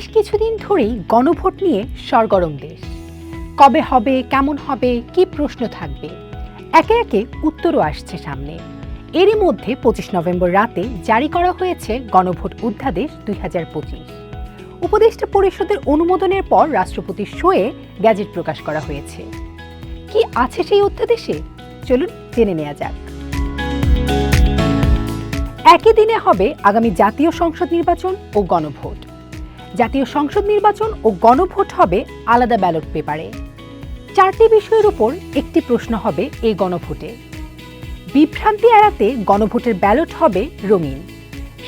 কিছুদিন ধরেই গণভোট নিয়ে সরগরম দেশ। কবে হবে, কেমন হবে, কি প্রশ্ন থাকবে? একে একে উত্তরও আসছে সামনে। এরই মধ্যে পঁচিশ নভেম্বর রাতে জারি করা হয়েছে গণভোট অধ্যাদেশ দুই হাজার পঁচিশ। উপদেষ্টা পরিষদের অনুমোদনের পর রাষ্ট্রপতির শোয়ে গ্যাজেট প্রকাশ করা হয়েছে। কি আছে সেই অধ্যাদেশে? চলুন জেনে নেওয়া যাক। একই দিনে হবে আগামী জাতীয় সংসদ নির্বাচন ও গণভোট। জাতীয় সংসদ নির্বাচন ও গণভোট হবে আলাদা ব্যালট পেপারে। চারটি বিষয়ের উপর একটি প্রশ্ন হবে এই গণভোটে। বিভ্রান্তি এড়াতে গণভোটের ব্যালট হবে রঙিন।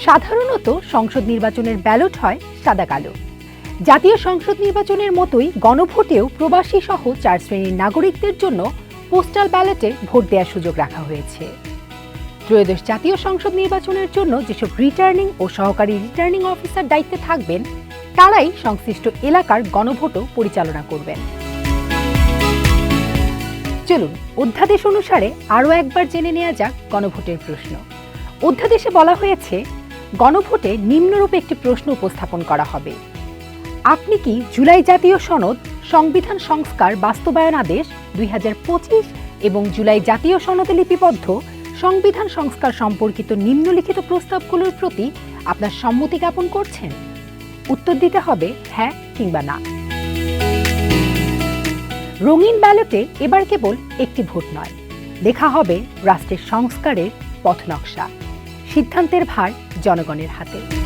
সাধারণত সংসদ নির্বাচনের ব্যালট হয় সাদা কালো। জাতীয় সংসদ নির্বাচনের মতোই গণভোটেও প্রবাসী সহ চার শ্রেণির নাগরিকদের জন্য পোস্টাল ব্যালটে ভোট দেওয়ার সুযোগ রাখা হয়েছে। ত্রয়োদশ জাতীয় সংসদ নির্বাচনের জন্য যেসব রিটার্নিং ও সহকারী রিটার্নিং অফিসার দায়িত্বে থাকবেন তারাই সংশ্লিষ্ট এলাকার গণভোটও পরিচালনা করবেন। চলুন, অধ্যাদেশ অনুসারে আরও একবার জেনে নেওয়া যাক গণভোটের প্রশ্ন। অধ্যাদেশে বলা হয়েছে, গণভোটে নিম্নরূপে একটি প্রশ্ন উপস্থাপন করা হবে। আপনি কি জুলাই জাতীয় সনদ, সংবিধান সংস্কার, বাস্তবায়ন আদেশ, দুই হাজার পঁচিশ এবং জুলাই জাতীয় সনদে লিপিবদ্ধ সংবিধান সংস্কার সম্পর্কিত নিম্নলিখিত প্রস্তাবগুলোর প্রতি আপনার সম্মতি জ্ঞাপন করছেন? উত্তর দিতে হবে হ্যাঁ কিংবা না। রঙিন ব্যালটে এবার কেবল একটি ভোট নয়। লেখা হবে রাষ্ট্রের সংস্কারের পথ নকশা। সিদ্ধান্তের ভার জনগণের হাতে।